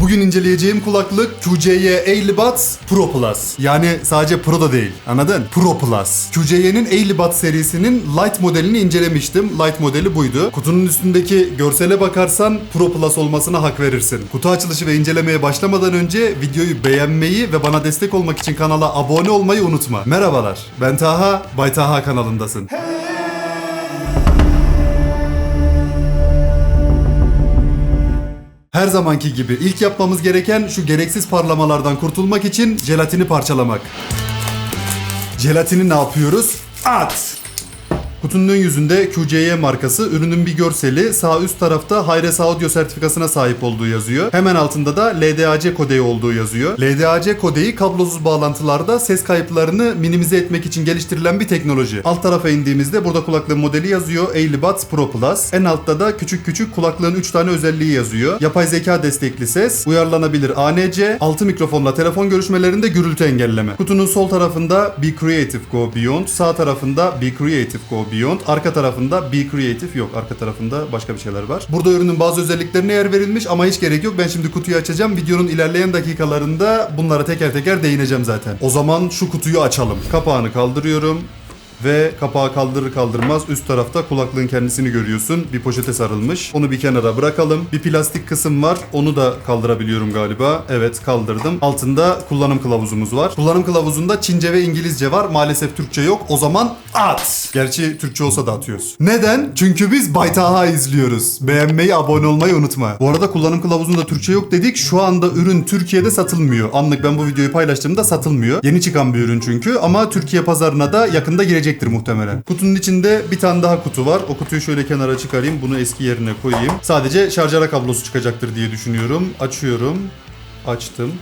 Bugün inceleyeceğim kulaklık QCY Airbuds Pro Plus. Yani sadece Pro da değil. Anladın? Pro Plus. QCY'nin Airbuds serisinin Lite modelini incelemiştim. Lite modeli buydu. Kutunun üstündeki görsele bakarsan Pro Plus olmasına hak verirsin. Kutu açılışı ve incelemeye başlamadan önce videoyu beğenmeyi ve bana destek olmak için kanala abone olmayı unutma. Merhabalar. Ben Taha, Bay Taha kanalındasın. Her zamanki gibi ilk yapmamız gereken şu gereksiz parlamalardan kurtulmak için jelatini parçalamak. Jelatini ne yapıyoruz? At! Kutunun ön yüzünde QCY markası, ürünün bir görseli, sağ üst tarafta Hi-Res Audio sertifikasına sahip olduğu yazıyor. Hemen altında da LDAC kodeyi olduğu yazıyor. LDAC kodeyi kablosuz bağlantılarda ses kayıplarını minimize etmek için geliştirilen bir teknoloji. Alt tarafa indiğimizde burada kulaklığın modeli yazıyor. Airbuds Pro Plus. En altta da küçük küçük kulaklığın 3 tane özelliği yazıyor. Yapay zeka destekli ses, uyarlanabilir ANC, altı mikrofonla telefon görüşmelerinde gürültü engelleme. Kutunun sol tarafında Be Creative Go Beyond, sağ tarafında Be Creative Go Beyond. Arka tarafında Be Creative yok. Arka tarafında başka bir şeyler var. Burada ürünün bazı özelliklerine yer verilmiş ama hiç gerek yok. Ben şimdi kutuyu açacağım. Videonun ilerleyen dakikalarında bunlara teker teker değineceğim zaten. O zaman şu kutuyu açalım. Kapağını kaldırıyorum. Ve kapağı kaldırır kaldırmaz üst tarafta kulaklığın kendisini görüyorsun. Bir poşete sarılmış. Onu bir kenara bırakalım. Bir plastik kısım var. Onu da kaldırabiliyorum galiba. Evet kaldırdım. Altında kullanım kılavuzumuz var. Kullanım kılavuzunda Çince ve İngilizce var. Maalesef Türkçe yok. O zaman at. Gerçi Türkçe olsa da atıyoruz. Neden? Çünkü biz Baytaha izliyoruz. Beğenmeyi, abone olmayı unutma. Bu arada kullanım kılavuzunda Türkçe yok dedik. Şu anda ürün Türkiye'de satılmıyor. Anlık ben bu videoyu paylaştığımda satılmıyor. Yeni çıkan bir ürün çünkü ama Türkiye pazarına da yakında girecektir muhtemelen. Kutunun içinde bir tane daha kutu var. O kutuyu şöyle kenara çıkarayım. Bunu eski yerine koyayım. Sadece şarjara kablosu çıkacaktır diye düşünüyorum. Açıyorum. Açtım.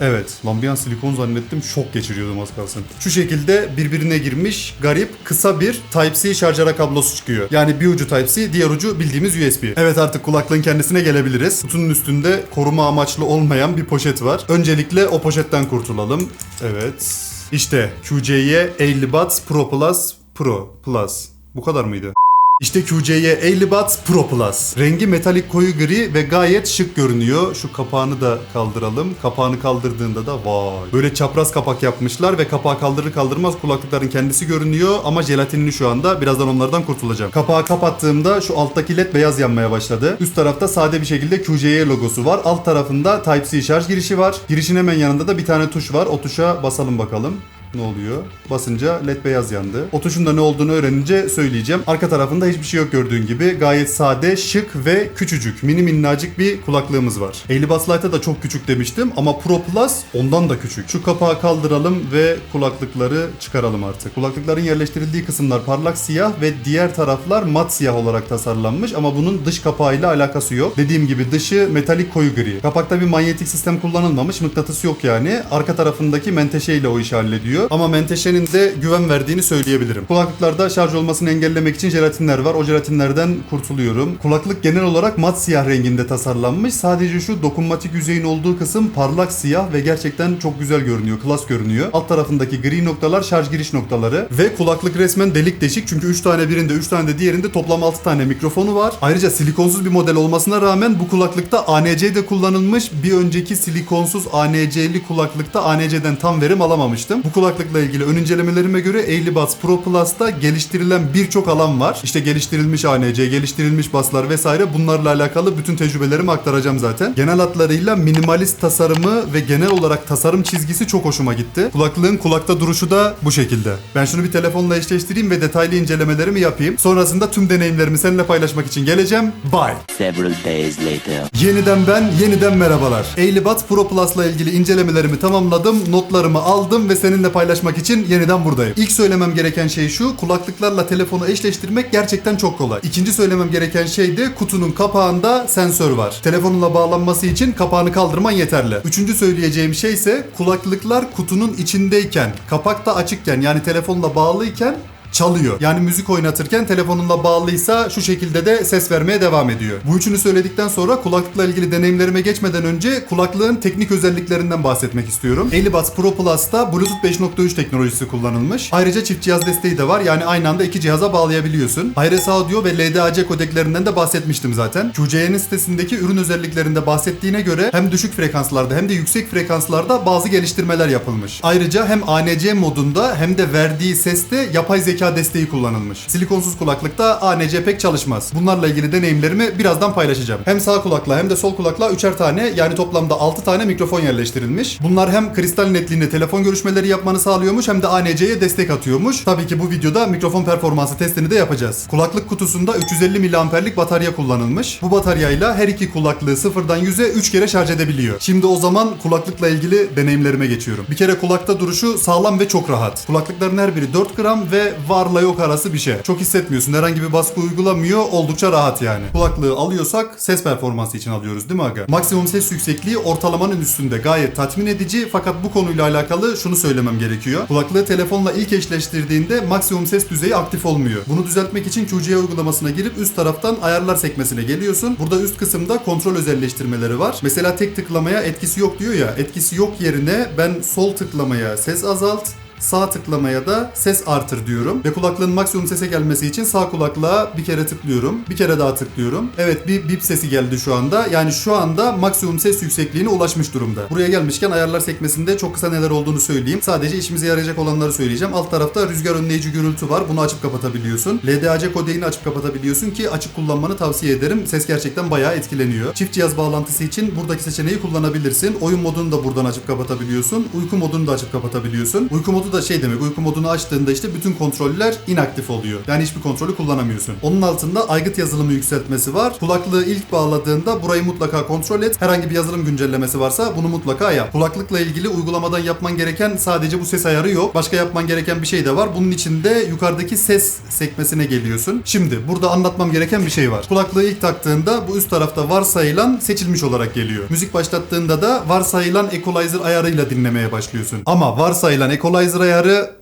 Evet, lan bir an silikon zannettim. Şok geçiriyordum az kalsın. Şu şekilde birbirine girmiş, garip, kısa bir Type-C şarjara kablosu çıkıyor. Yani bir ucu Type-C, diğer ucu bildiğimiz USB. Evet artık kulaklığın kendisine gelebiliriz. Kutunun üstünde koruma amaçlı olmayan bir poşet var. Öncelikle o poşetten kurtulalım. Evet. İşte QCY Airbuds Pro Plus Pro Plus. Bu kadar mıydı? İşte QCY Airbuds Pro Plus. Rengi metalik koyu gri ve gayet şık görünüyor. Şu kapağını da kaldıralım. Kapağını kaldırdığında da vay. Böyle çapraz kapak yapmışlar ve kapağı kaldırır kaldırmaz kulaklıkların kendisi görünüyor ama jelatinini şu anda. Birazdan onlardan kurtulacağım. Kapağı kapattığımda şu alttaki led beyaz yanmaya başladı. Üst tarafta sade bir şekilde QCY logosu var. Alt tarafında Type-C şarj girişi var. Girişin hemen yanında da bir tane tuş var. O tuşa basalım bakalım ne oluyor? Basınca led beyaz yandı. O tuşun da ne olduğunu öğrenince söyleyeceğim. Arka tarafında hiçbir şey yok gördüğün gibi. Gayet sade, şık ve küçücük. Mini minnacık bir kulaklığımız var. Airbuds Lite'a da çok küçük demiştim ama Pro Plus ondan da küçük. Şu kapağı kaldıralım ve kulaklıkları çıkaralım artık. Kulaklıkların yerleştirildiği kısımlar parlak siyah ve diğer taraflar mat siyah olarak tasarlanmış ama bunun dış kapağıyla alakası yok. Dediğim gibi dışı metalik koyu gri. Kapakta bir manyetik sistem kullanılmamış. Mıknatıs yok yani. Arka tarafındaki menteşe ile o işi hallediyor. Ama menteşenin de güven verdiğini söyleyebilirim. Kulaklıklarda şarj olmasını engellemek için jelatinler var. O jelatinlerden kurtuluyorum. Kulaklık genel olarak mat siyah renginde tasarlanmış. Sadece şu dokunmatik yüzeyin olduğu kısım parlak siyah ve gerçekten çok güzel görünüyor. Klas görünüyor. Alt tarafındaki gri noktalar şarj giriş noktaları. Ve kulaklık resmen delik deşik. Çünkü 3 tane birinde 3 tane de diğerinde toplam 6 tane mikrofonu var. Ayrıca silikonsuz bir model olmasına rağmen bu kulaklıkta ANC de kullanılmış. Bir önceki silikonsuz ANC'li kulaklıkta ANC'den tam verim alamamıştım. Bu kulaklıkla ilgili ön incelemelerime göre Airbuds Pro Plus'ta geliştirilen birçok alan var. İşte geliştirilmiş ANC, geliştirilmiş baslar vesaire bunlarla alakalı bütün tecrübelerimi aktaracağım zaten. Genel hatlarıyla minimalist tasarımı ve genel olarak tasarım çizgisi çok hoşuma gitti. Kulaklığın kulakta duruşu da bu şekilde. Ben şunu bir telefonla eşleştireyim ve detaylı incelemelerimi yapayım. Sonrasında tüm deneyimlerimi seninle paylaşmak için geleceğim. Bye. Several days later. Yeniden ben, yeniden merhabalar. Airbuds Pro Plus'la ilgili incelemelerimi tamamladım, notlarımı aldım ve seninle paylaşmak için yeniden buradayım. İlk söylemem gereken şey şu, kulaklıklarla telefonu eşleştirmek gerçekten çok kolay. İkinci söylemem gereken şey de kutunun kapağında sensör var. Telefonunla bağlanması için kapağını kaldırman yeterli. Üçüncü söyleyeceğim şey ise kulaklıklar kutunun içindeyken, kapak da açıkken yani telefonla bağlıyken çalıyor. Yani müzik oynatırken telefonunla bağlıysa şu şekilde de ses vermeye devam ediyor. Bu üçünü söyledikten sonra kulaklıkla ilgili deneyimlerime geçmeden önce kulaklığın teknik özelliklerinden bahsetmek istiyorum. Earbuds Pro Plus'ta Bluetooth 5.3 teknolojisi kullanılmış. Ayrıca çift cihaz desteği de var. Yani aynı anda iki cihaza bağlayabiliyorsun. Hi-Res Audio ve LDAC kodeklerinden de bahsetmiştim zaten. QC'nin sitesindeki ürün özelliklerinde bahsettiğine göre hem düşük frekanslarda hem de yüksek frekanslarda bazı geliştirmeler yapılmış. Ayrıca hem ANC modunda hem de verdiği seste yapay zeka desteği kullanılmış. Silikonsuz kulaklıkta ANC pek çalışmaz. Bunlarla ilgili deneyimlerimi birazdan paylaşacağım. Hem sağ kulakla hem de sol kulakla üçer tane yani toplamda 6 tane mikrofon yerleştirilmiş. Bunlar hem kristal netliğinde telefon görüşmeleri yapmanı sağlıyormuş hem de ANC'ye destek atıyormuş. Tabii ki bu videoda mikrofon performansı testini de yapacağız. Kulaklık kutusunda 350 mAh'lik batarya kullanılmış. Bu bataryayla her iki kulaklığı sıfırdan 100'e 3 kere şarj edebiliyor. Şimdi o zaman kulaklıkla ilgili deneyimlerime geçiyorum. Bir kere kulakta duruşu sağlam ve çok rahat. Kulaklıkların her biri 4 gram ve varla yok arası bir şey. Çok hissetmiyorsun. Herhangi bir baskı uygulamıyor. Oldukça rahat yani. Kulaklığı alıyorsak ses performansı için alıyoruz değil mi aga? Maksimum ses yüksekliği ortalamanın üstünde. Gayet tatmin edici fakat bu konuyla alakalı şunu söylemem gerekiyor. Kulaklığı telefonla ilk eşleştirdiğinde maksimum ses düzeyi aktif olmuyor. Bunu düzeltmek için QC uygulamasına girip üst taraftan ayarlar sekmesine geliyorsun. Burada üst kısımda kontrol özelleştirmeleri var. Mesela tek tıklamaya etkisi yok diyor ya. Etkisi yok yerine ben sol tıklamaya ses azalt, Sağ tıklamaya da ses artır diyorum. Ve kulaklığın maksimum sese gelmesi için sağ kulaklığa bir kere tıklıyorum. Bir kere daha tıklıyorum. Evet bir bip sesi geldi şu anda. Yani şu anda maksimum ses yüksekliğine ulaşmış durumda. Buraya gelmişken ayarlar sekmesinde çok kısa neler olduğunu söyleyeyim. Sadece işimize yarayacak olanları söyleyeceğim. Alt tarafta rüzgar önleyici gürültü var. Bunu açıp kapatabiliyorsun. LDAC kodeyini açıp kapatabiliyorsun ki açık kullanmanı tavsiye ederim. Ses gerçekten bayağı etkileniyor. Çift cihaz bağlantısı için buradaki seçeneği kullanabilirsin. Oyun modunu da buradan açıp kapatabiliyorsun. Uyku modunu da açıp kapatabiliyorsun. Uyku modu da şey demek uyku modunu açtığında işte bütün kontroller inaktif oluyor. Yani hiçbir kontrolü kullanamıyorsun. Onun altında aygıt yazılımı yükseltmesi var. Kulaklığı ilk bağladığında burayı mutlaka kontrol et. Herhangi bir yazılım güncellemesi varsa bunu mutlaka yap. Kulaklıkla ilgili uygulamadan yapman gereken sadece bu ses ayarı yok. Başka yapman gereken bir şey de var. Bunun için de yukarıdaki ses sekmesine geliyorsun. Şimdi burada anlatmam gereken bir şey var. Kulaklığı ilk taktığında bu üst tarafta varsayılan seçilmiş olarak geliyor. Müzik başlattığında da varsayılan equalizer ayarıyla dinlemeye başlıyorsun. Ama varsayılan equalizer ayarı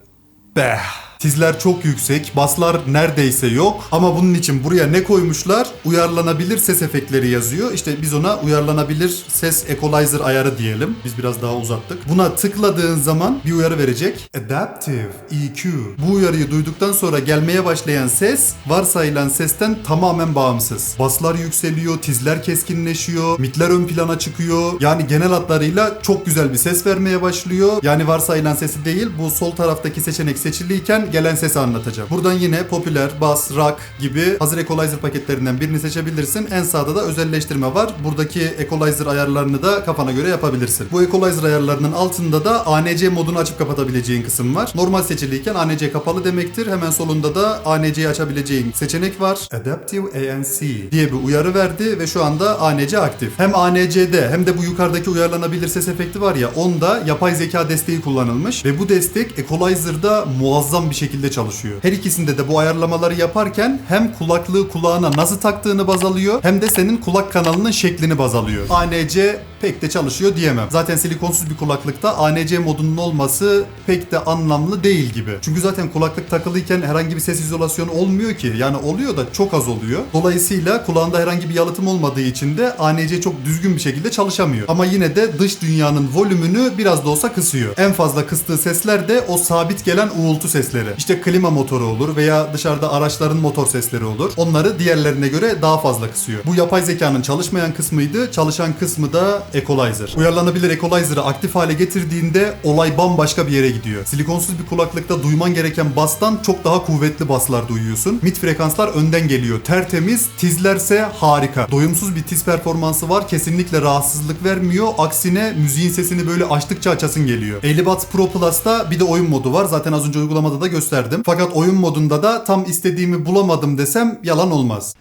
Beh. Tizler çok yüksek, baslar neredeyse yok ama bunun için buraya ne koymuşlar? Uyarlanabilir ses efektleri yazıyor. İşte biz ona uyarlanabilir ses equalizer ayarı diyelim. Biz biraz daha uzattık. Buna tıkladığın zaman bir uyarı verecek. Adaptive EQ. Bu uyarıyı duyduktan sonra gelmeye başlayan ses varsayılan sesten tamamen bağımsız. Baslar yükseliyor, tizler keskinleşiyor, mitler ön plana çıkıyor. Yani genel hatlarıyla çok güzel bir ses vermeye başlıyor. Yani varsayılan sesi değil bu sol taraftaki seçenek seçiliyken gelen sesi anlatacak. Buradan yine popüler, bas, rock gibi hazır equalizer paketlerinden birini seçebilirsin. En sağda da özelleştirme var. Buradaki equalizer ayarlarını da kafana göre yapabilirsin. Bu equalizer ayarlarının altında da ANC modunu açıp kapatabileceğin kısım var. Normal seçiliyken ANC kapalı demektir. Hemen solunda da ANC'yi açabileceğin seçenek var. Adaptive ANC diye bir uyarı verdi ve şu anda ANC aktif. Hem ANC'de hem de bu yukarıdaki uyarlanabilir ses efekti var ya onda yapay zeka desteği kullanılmış ve bu destek equalizer'da muazzam bir şekilde çalışıyor. Her ikisinde de bu ayarlamaları yaparken hem kulaklığı kulağına nasıl taktığını baz alıyor hem de senin kulak kanalının şeklini baz alıyor. ANC pek de çalışıyor diyemem. Zaten silikonsuz bir kulaklıkta ANC modunun olması pek de anlamlı değil gibi. Çünkü zaten kulaklık takılıyken herhangi bir ses izolasyonu olmuyor ki. Yani oluyor da çok az oluyor. Dolayısıyla kulağında herhangi bir yalıtım olmadığı için de ANC çok düzgün bir şekilde çalışamıyor. Ama yine de dış dünyanın volümünü biraz da olsa kısıyor. En fazla kıstığı sesler de o sabit gelen uğultu sesleri. İşte klima motoru olur veya dışarıda araçların motor sesleri olur. Onları diğerlerine göre daha fazla kısıyor. Bu yapay zekanın çalışmayan kısmıydı. Çalışan kısmı da equalizer. Uyarlanabilir equalizer'ı aktif hale getirdiğinde olay bambaşka bir yere gidiyor. Silikonsuz bir kulaklıkta duyman gereken bastan çok daha kuvvetli baslar duyuyorsun. Mid frekanslar önden geliyor. Tertemiz, tizlerse harika. Doyumsuz bir tiz performansı var. Kesinlikle rahatsızlık vermiyor. Aksine müziğin sesini böyle açtıkça açasın geliyor. Earbuds Pro Plus'ta bir de oyun modu var. Zaten az önce uygulamada da gösterdim. Fakat oyun modunda da tam istediğimi bulamadım desem yalan olmaz.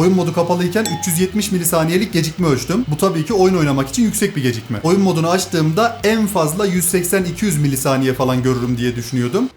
Oyun modu kapalıyken 370 milisaniyelik gecikme ölçtüm. Bu tabii ki oyun oynamak için yüksek bir gecikme. Oyun modunu açtığımda en fazla 180-200 milisaniye falan görürüm diye düşünüyordum.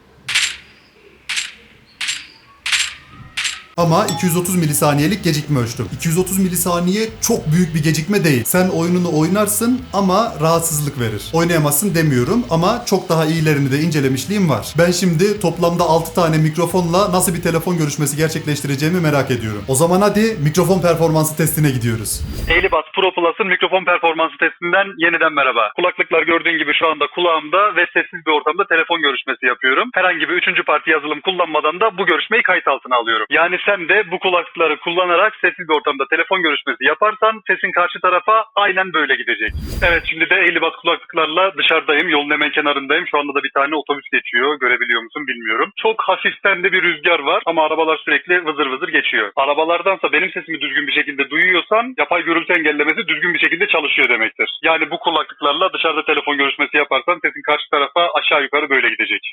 Ama 230 milisaniyelik gecikme ölçtüm. 230 milisaniye çok büyük bir gecikme değil. Sen oyununu oynarsın ama rahatsızlık verir. Oynayamazsın demiyorum ama çok daha iyilerini de incelemişliğim var. Ben şimdi toplamda 6 tane mikrofonla nasıl bir telefon görüşmesi gerçekleştireceğimi merak ediyorum. O zaman hadi mikrofon performansı testine gidiyoruz. Eğlibas Pro Plus'ın mikrofon performansı testinden yeniden merhaba. Kulaklıklar gördüğün gibi şu anda kulağımda ve sessiz bir ortamda telefon görüşmesi yapıyorum. Herhangi bir üçüncü parti yazılım kullanmadan da bu görüşmeyi kayıt altına alıyorum. Yani sen de bu kulaklıkları kullanarak sessiz bir ortamda telefon görüşmesi yaparsan sesin karşı tarafa aynen böyle gidecek. Evet şimdi de Eğlibas kulaklıklarla dışarıdayım. Yolun hemen kenarındayım. Şu anda da bir tane otobüs geçiyor. Görebiliyor musun bilmiyorum. Çok hafiften de bir rüzgar var ama arabalar sürekli vızır vızır geçiyor. Arabalardansa benim sesimi düzgün bir şekilde duyuyorsan yapay gürültü engellemesi düzgün bir şekilde çalışıyor demektir. Yani bu kulaklıklarla dışarıda telefon görüşmesi yaparsan sesin karşı tarafa aşağı yukarı böyle gidecek.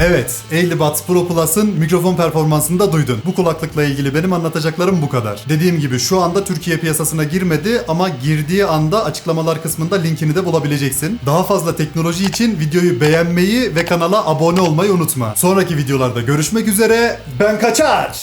Evet, 50 Watts Pro Plus'ın mikrofon performansını da duydun. Bu kulaklıkla ilgili benim anlatacaklarım bu kadar. Dediğim gibi şu anda Türkiye piyasasına girmedi ama girdiği anda açıklamalar kısmında linkini de bulabileceksin. Daha fazla teknoloji için videoyu beğenmeyi ve kanala abone olmayı unutma. Sonraki videolarda görüşmek üzere. Ben kaçar.